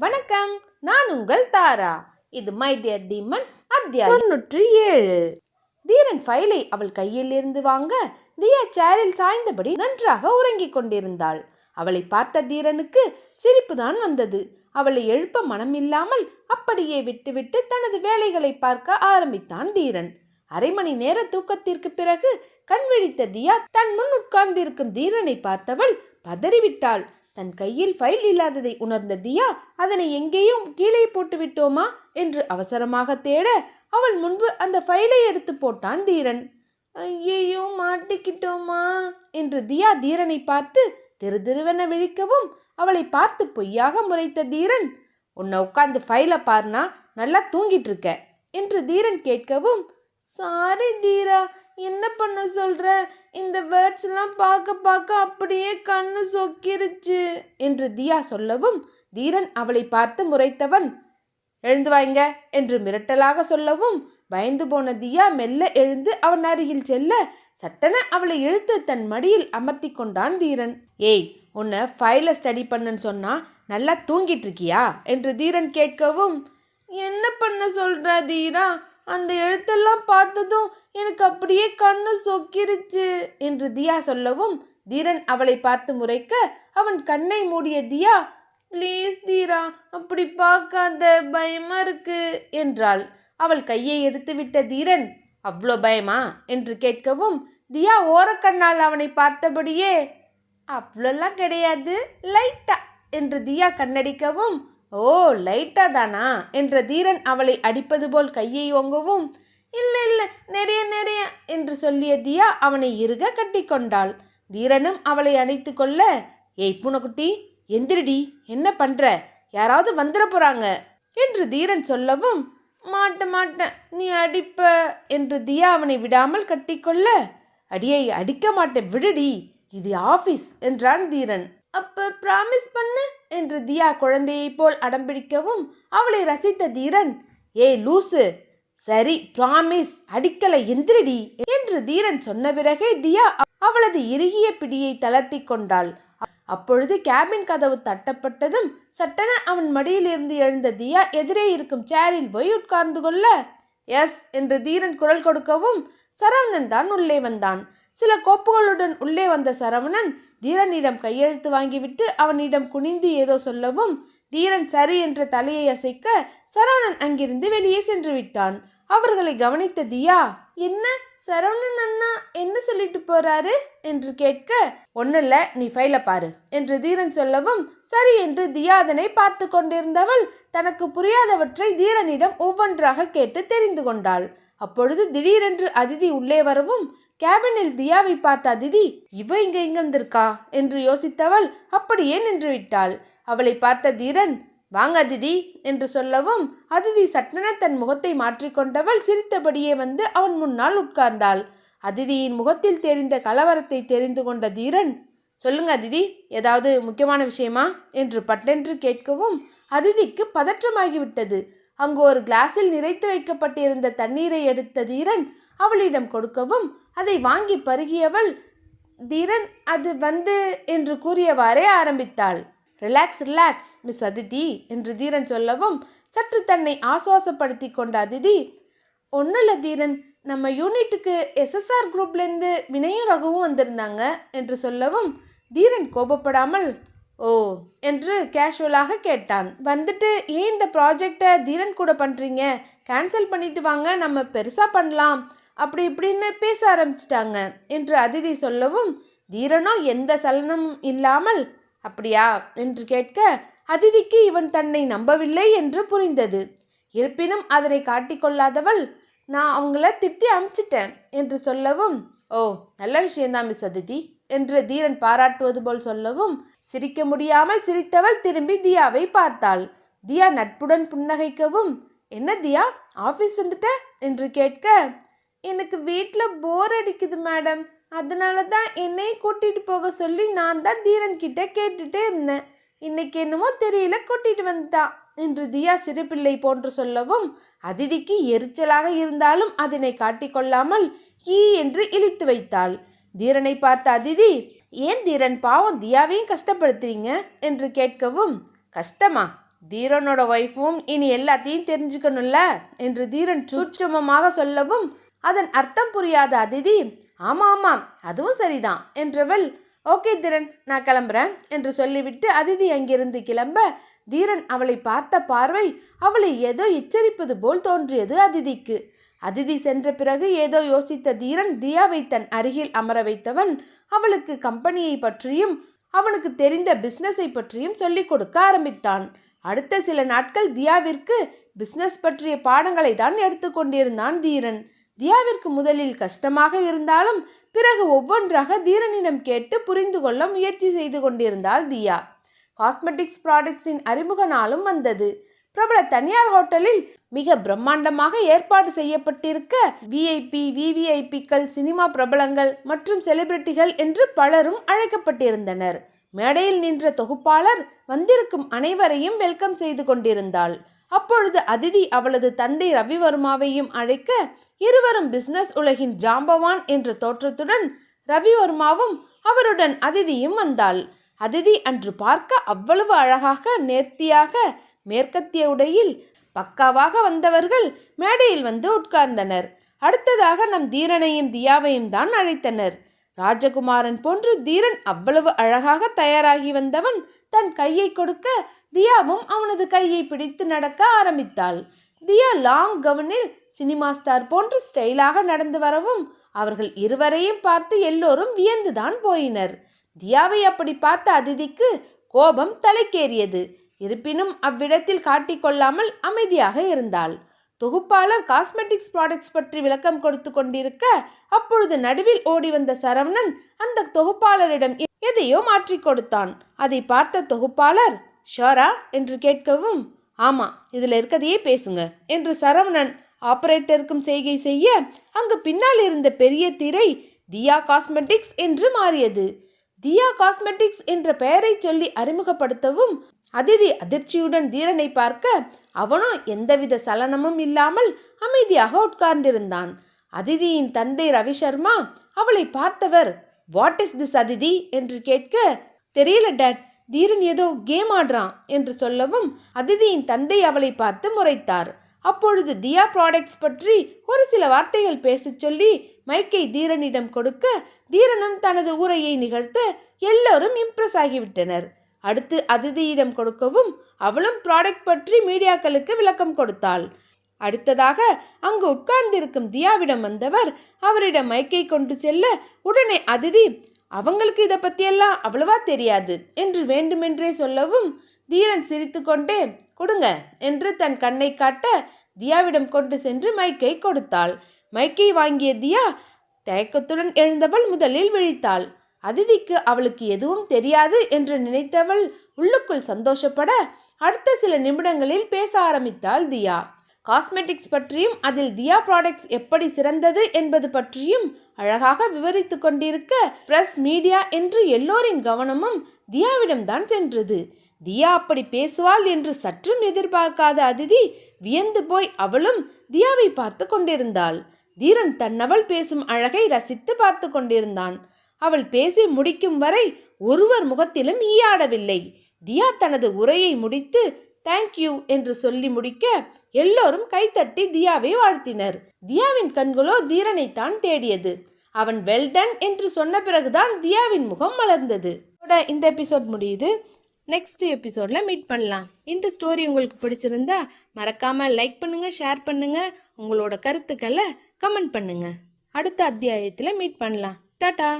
வணக்கம் நான் உங்கள் தாரா. இது மை டியர் டீமன் அத்தியாயம் தொண்ணூற்றி ஏழு. தீரன் ஃபைலை அவள் கையில் இருந்து வாங்க தியா சேரில் சாய்ந்தபடி நன்றாக உறங்கிக் கொண்டிருந்தாள். அவளை பார்த்த தீரனுக்கு சிரிப்புதான் வந்தது. அவளை எழுப்ப மனமில்லாமல் அப்படியே விட்டுவிட்டு தனது வேலைகளை பார்க்க ஆரம்பித்தான் தீரன். அரை மணி நேர தூக்கத்திற்கு பிறகு கண் விழித்த தியா தன் முன் உட்கார்ந்திருக்கும் தீரனை பார்த்தவள் பதறிவிட்டாள். தன் கையில் ஃபைல் இல்லாததை உணர்ந்த தியா அதனை எங்கேயும் கீழே போட்டு விட்டோமா? என்று அவசரமாக தேட அவள் முன்பு அந்த ஃபைலை எடுத்து போட்டான் தீரன். ஐயையோ மாட்டிக்கிட்டோமா? என்று தியா தீரனை பார்த்து திரு திருவென விழிக்கவும் அவளை பார்த்து பொய்யாக முறைத்த தீரன் உன்னை உட்காந்து ஃபைலை பாருனா நல்லா தூங்கிட்டு இருக்க என்று தீரன் கேட்கவும் சாரி தீரா என்ன பண்ண சொல்ற? இந்த வேர்ட்ஸ் எல்லாம் பார்க்க பார்க்க அப்படியே கண்ணு சொக்கிருச்சு. என்று தியா சொல்லவும் தீரன் அவளை பார்த்து முறைத்தவன் எழுந்து வாங்க என்று மிரட்டலாக சொல்லவும் பயந்து போன தியா மெல்ல எழுந்து அவன் அருகில் செல்ல சட்டென அவளை இழுத்து தன் மடியில் அமர்த்தி கொண்டான் தீரன். ஏய் உன்னை ஃபைலை ஸ்டடி பண்ணுன்னு சொன்னா நல்லா தூங்கிட்டு இருக்கியா? என்று தீரன் கேட்கவும் என்ன பண்ண சொல்ற தீரா? அந்த எழுத்தெல்லாம் பார்த்ததும் எனக்கு அப்படியே கண்ணு சொக்கிருச்சு என்று தியா சொல்லவும் தீரன் அவளை பார்த்து முறைக்க அவன் கண்ணை மூடிய தியா ப்ளீஸ் தீரா அப்படி பார்க்காத பயமா இருக்கு என்றாள். அவள் கையை எடுத்துவிட்ட தீரன் அவ்வளோ பயமா? என்று கேட்கவும் தியா ஓரக்கண்ணால் அவனை பார்த்தபடியே அவ்வளோலாம் கிடையாது லைட்டா என்று தியா கண்ணடிக்கவும் ஓ லைட்டா தானா? என்ற தீரன் அவளை அடிப்பது போல் கையை ஓங்கவும் இல்லை இல்லை நிறைய நிறைய என்று சொல்லிய தியா அவனை இறுக கட்டிக்கொண்டாள் தீரனும் அவளை அணைத்து கொள்ள ஏய் பூனைக்குட்டி எந்திரடி என்ன பண்ற? யாராவது வந்துட போறாங்க என்று தீரன் சொல்லவும் மாட்ட மாட்டேன் நீ அடிப்ப என்று தியா அவனை விடாமல் கட்டிக்கொள்ள அடியை அடிக்க மாட்டேன் விடுடி இது ஆஃபீஸ் என்றான் தீரன். அப்ப பிராமிஸ் பண்ணு என்று தியா குழந்தையைப் போல் அடம்பிடிக்கவும் அவளை ரசித்த தீரன் ஏய் லூசு சரி பிராமிஸ் அடிக்கலை எந்திரடி என்று தீரன் சொன்ன பிறகே தியா அவளது இறுகிய பிடியை தளர்த்தி கொண்டாள். அப்பொழுது கேபின் கதவு தட்டப்பட்டதும் சட்டென அவன் மடியிலிருந்து எழுந்த தியா எதிரே இருக்கும் சேரில் போய் உட்கார்ந்து கொள்ள எஸ் என்று தீரன் குரல் கொடுக்கவும் சரவணன் தான் உள்ளே வந்தான். சில கோப்புகளுடன் உள்ளே வந்த சரவணன் தீரனிடம் கையெழுத்து வாங்கிவிட்டு அவனிடம் குனிந்து ஏதோ சொல்லவும் தீரன் சரி என்ற தலையை அசைக்க சரவணன் அங்கிருந்து வெளியே சென்று விட்டான். அவர்களை கவனித்த தியா என்ன? சரவணன் அண்ணா என்ன சொல்லிட்டு போறாரு? என்று கேட்க ஒன்னும் நீ ஃபைல பாரு என்று தீரன் சொல்லவும் சரி என்று தியா அதனை பார்த்து கொண்டிருந்தவள் தனக்கு புரியாதவற்றை தீரனிடம் ஒவ்வொன்றாக கேட்டு தெரிந்து கொண்டாள். அப்பொழுது திடீரென்று அதிதி உள்ளே வரவும் கேபினில் தியாவை பார்த்த அதிதி இவ இங்க எங்க வந்திருக்கா? என்று யோசித்தவள் அப்படியே நின்று விட்டாள். அவளை பார்த்த தீரன் வாங்க அதிதி என்று சொல்லவும் அதிதி சட்டென தன் முகத்தை மாற்றிக்கொண்டவள் சிரித்தபடியே வந்து அவன் முன்னால் உட்கார்ந்தாள். அதிதியின் முகத்தில் தெரிந்த கலவரத்தை தெரிந்து கொண்ட தீரன் சொல்லுங்க அதிதி ஏதாவது முக்கியமான விஷயமா? என்று பட்டென்று கேட்கவும் அதிதிக்கு பதற்றமாகிவிட்டது. அங்கு ஒரு கிளாஸில் நிறைத்து வைக்கப்பட்டிருந்த தண்ணீரை எடுத்த தீரன் அவளிடம் கொடுக்கவும் அதை வாங்கி பருகியவள் தீரன் அது வந்து என்று கூறியவாறே ஆரம்பித்தாள். ரிலாக்ஸ் ரிலாக்ஸ் மிஸ் அதிதி என்று தீரன் சொல்லவும் சற்று தன்னை ஆசுவாசப்படுத்தி கொண்ட அதிதி ஒன்றும் இல்லை தீரன் நம்ம யூனிட்டுக்கு எஸ்எஸ்ஆர் குரூப்லேருந்து வினயும் ரகுவும் வந்திருந்தாங்க என்று சொல்லவும் தீரன் கோபப்படாமல் ஓ என்று கேஷுவலாக கேட்டான். வந்துட்டு ஏன் இந்த ப்ராஜெக்டை தீரன் கூட பண்ணுறீங்க கேன்சல் பண்ணிட்டு வாங்க நம்ம பெருசாக பண்ணலாம். அப்படி இப்படின்னு பேச ஆரம்பிச்சிட்டாங்க. என்று அதிதி சொல்லவும் தீரனோ எந்த சலனமும் இல்லாமல் அப்படியா? என்று கேட்க அதிதிக்கு இவன் தன்னை நம்பவில்லை என்று புரிந்தது. இருப்பினும் அதனை காட்டிக்கொள்ளாதவள் நான் அவங்கள திட்டி அமிச்சிட்டேன் என்று சொல்லவும் ஓ நல்ல விஷயம்தான் மிஸ் அதிதி என்று தீரன் பாராட்டுவது போல் சொல்லவும் சிரிக்க முடியாமல் சிரித்தவள் திரும்பி தியாவை பார்த்தாள். தியா நட்புடன் புன்னகைக்கவும் என்ன தியா ஆஃபீஸ் வந்துட்ட? என்று கேட்க எனக்கு வீட்டில் போர் அடிக்குது மேடம் அதனால தான் என்னை கூட்டிகிட்டு போக சொல்லி நான் தான் தீரன் கிட்ட கேட்டுட்டே இருந்தேன். இன்னைக்கு என்னமோ தெரியல கூட்டிகிட்டு வந்துட்டா. என்று தியா சிறுபிள்ளை போன்று சொல்லவும் அதிதிக்கு எரிச்சலாக இருந்தாலும் அதனை காட்டிக்கொள்ளாமல் ஈ என்று இழித்து வைத்தாள். தீரனை பார்த்த அதிதி ஏன் தீரன் பாவம் தியாவையும் கஷ்டப்படுத்துறீங்க? என்று கேட்கவும் கஷ்டமா? தீரனோட ஒய்ஃபும் இனி எல்லாத்தையும் தெரிஞ்சுக்கணும்ல? என்று தீரன் சூட்சமமாக சொல்லவும் அதன் அர்த்தம் புரியாத அதிதி ஆமாம் ஆமாம் அதுவும் சரிதான் என்றவள் ஓகே தீரன் நான் கிளம்புறேன் என்று சொல்லிவிட்டு அதிதி அங்கிருந்து கிளம்ப தீரன் அவளை பார்த்த பார்வை அவளை ஏதோ எச்சரிப்பது போல் தோன்றியது அதிதிக்கு. அதிதி சென்ற பிறகு ஏதோ யோசித்த தீரன் தியாவை தன் அருகில் அமர வைத்தவன் அவளுக்கு கம்பெனியை பற்றியும் அவனுக்கு தெரிந்த பிஸ்னஸை பற்றியும் சொல்லிக் கொடுக்க ஆரம்பித்தான். அடுத்த சில நாட்கள் தியாவிற்கு பிஸ்னஸ் பற்றிய பாடங்களை தான் எடுத்துக்கொண்டிருந்தான் தீரன். தியாவிற்கு முதலில் கஷ்டமாக இருந்தாலும் பிறகு ஒவ்வொன்றாக தீரனிடம் கேட்டு புரிந்து கொள்ள முயற்சி செய்து கொண்டிருந்தாள் தியா. காஸ்மெட்டிக்ஸ் ப்ராடக்ட்ஸின் அறிமுக நாளும் வந்தது. பிரபல தனியார் ஹோட்டலில் மிக பிரம்மாண்டமாக ஏற்பாடு செய்யப்பட்டிருக்க விஐபி விவிஐபிக்கள் சினிமா பிரபலங்கள் மற்றும் செலிபிரிட்டிகள் என்று பலரும் அழைக்கப்பட்டிருந்தனர். மேடையில் நின்ற தொகுப்பாளர் வந்திருக்கும் அனைவரையும் வெல்கம் செய்து கொண்டிருந்தாள். அப்பொழுது அதிதி அவளது தந்தை ரவிவர்மாவையும் அழைக்க இருவரும் பிசினஸ் உலகின் ஜாம்பவான் என்ற தோற்றத்துடன் ரவிவர்மாவும் அவருடன் அதிதியும் வந்தாள். அதிதி அன்று பார்க்க அவ்வளவு அழகாக நேர்த்தியாக மேற்கத்திய உடையில் பக்காவாக வந்தவர்கள் மேடையில் வந்து உட்கார்ந்தனர். அடுத்ததாக நம் தீரனையும் தியாவையும் தான் அழைத்தனர். ராஜகுமாரன் போன்று தீரன் அவ்வளவு அழகாக தயாராகி வந்தவன் தன் கையை கொடுக்க தியாவும் அவனது கையை பிடித்து நடக்க ஆரம்பித்தாள். தியா லாங் கவனில் சினிமா ஸ்டார் போன்று ஸ்டைலாக நடந்து வரவும் அவர்கள் இருவரையும் பார்த்து எல்லோரும் வியந்துதான் போயினர். தியாவை அப்படி பார்த்த அதிதிக்கு கோபம் தலைக்கேறியது. இருப்பினும் அவ்விடத்தில் காட்டிக்கொள்ளாமல் அமைதியாக இருந்தாள். தொகுப்பாளர் காஸ்மெட்டிக்ஸ் ப்ராடக்ட்ஸ் பற்றி விளக்கம் கொடுத்து கொண்டிருக்க அப்பொழுது நடுவில் ஓடி வந்த சரவணன் அந்த தொகுப்பாளரிடம் எதையோ மாற்றி கொடுத்தான். அதை பார்த்த தொகுப்பாளர் ஷோரா என்று கேட்கவும் ஆமாம் இதில் இருக்கதையே பேசுங்க என்று சரவணன் ஆபரேட்டருக்கும் செய்கை செய்ய அங்கு பின்னால் இருந்த பெரிய திரை தியா காஸ்மெட்டிக்ஸ் என்று மாறியது. தியா காஸ்மெட்டிக்ஸ் என்ற பெயரை சொல்லி அறிமுகப்படுத்தவும் அதிதி அதிர்ச்சியுடன் தீரனை பார்க்க அவனோ எந்தவித சலனமும் இல்லாமல் அமைதியாக உட்கார்ந்திருந்தான். அதிதியின் தந்தை ரவி சர்மா அவளை பார்த்தவர் வாட் இஸ் திஸ் அதிதி? என்று கேட்க தெரியல டேட். தீரன் ஏதோ கேம் ஆடுறான் என்று சொல்லவும் அதிதியின் தந்தை அவளை பார்த்து முறைத்தார். அப்பொழுது தியா ப்ராடக்ட்ஸ் பற்றி ஒரு சில வார்த்தைகள் பேசச் சொல்லி மைக்கை தீரனிடம் கொடுக்க தீரனும் தனது உரையை நிகழ்த்த எல்லோரும் இம்ப்ரெஸ் ஆகிவிட்டனர். அடுத்து அதிதியிடம் கொடுக்கவும் அவளும் ப்ராடக்ட் பற்றி மீடியாக்களுக்கு விளக்கம் கொடுத்தாள். அடுத்ததாக அங்கு உட்கார்ந்திருக்கும் தியாவிடம் வந்தவர் அவரிடம் மைக்கை கொண்டு செல்ல உடனே அதிதி அவங்களுக்கு இதை பற்றியெல்லாம் அவ்வளவா தெரியாது. என்று வேண்டுமென்றே சொல்லவும் தீரன் சிரித்துக்கொண்டே கொடுங்க என்று தன் கண்ணை காட்ட தியாவிடம் கொண்டு சென்று மைக்கை கொடுத்தாள். மைக்கை வாங்கிய தியா தயக்கத்துடன் எழுந்தவள் முதலில் விழித்தாள். அதிதிக்கு அவளுக்கு எதுவும் தெரியாது என்று நினைத்தவள் உள்ளுக்குள் சந்தோஷப்பட அடுத்த சில நிமிடங்களில் பேச ஆரம்பித்தாள் தியா. காஸ்மெட்டிக்ஸ் பற்றியும் அதில் தியா ப்ராடக்ட்ஸ் எப்படி சிறந்தது என்பது பற்றியும் அழகாக விவரித்து கொண்டிருக்க பிரஸ் மீடியா என்று எல்லோரின் கவனமும் தியாவிடம்தான் சென்றது. தியா அப்படி பேசுவாள் என்று சற்றும் எதிர்பார்க்காத அதிதி வியந்து போய் அவளும் தியாவை பார்த்து கொண்டிருந்தாள். தீரன் தன்னவள் பேசும் அழகை ரசித்து பார்த்து கொண்டிருந்தான். அவள் பேசி முடிக்கும் வரை ஒருவர் முகத்திலும் ஈயாடவில்லை. தியா தனது உரையை முடித்து தேங்க்யூ என்று சொல்லி முடிக்க எல்லோரும் கைத்தட்டி தியாவை வாழ்த்தினர். தியாவின் கண்களோ தீரனைத்தான் தேடியது. அவன் வெல்டன் என்று சொன்ன பிறகுதான் தியாவின் முகம் மலர்ந்தது. இந்த எபிசோட் முடியுது. நெக்ஸ்ட் எபிசோடில் மீட் பண்ணலாம். இந்த ஸ்டோரி உங்களுக்கு பிடிச்சிருந்தா மறக்காமல் லைக் பண்ணுங்கள் ஷேர் பண்ணுங்கள் உங்களோட கருத்துக்களை கமெண்ட் பண்ணுங்கள் அடுத்த அத்தியாயத்தில் மீட் பண்ணலாம். டாட்டா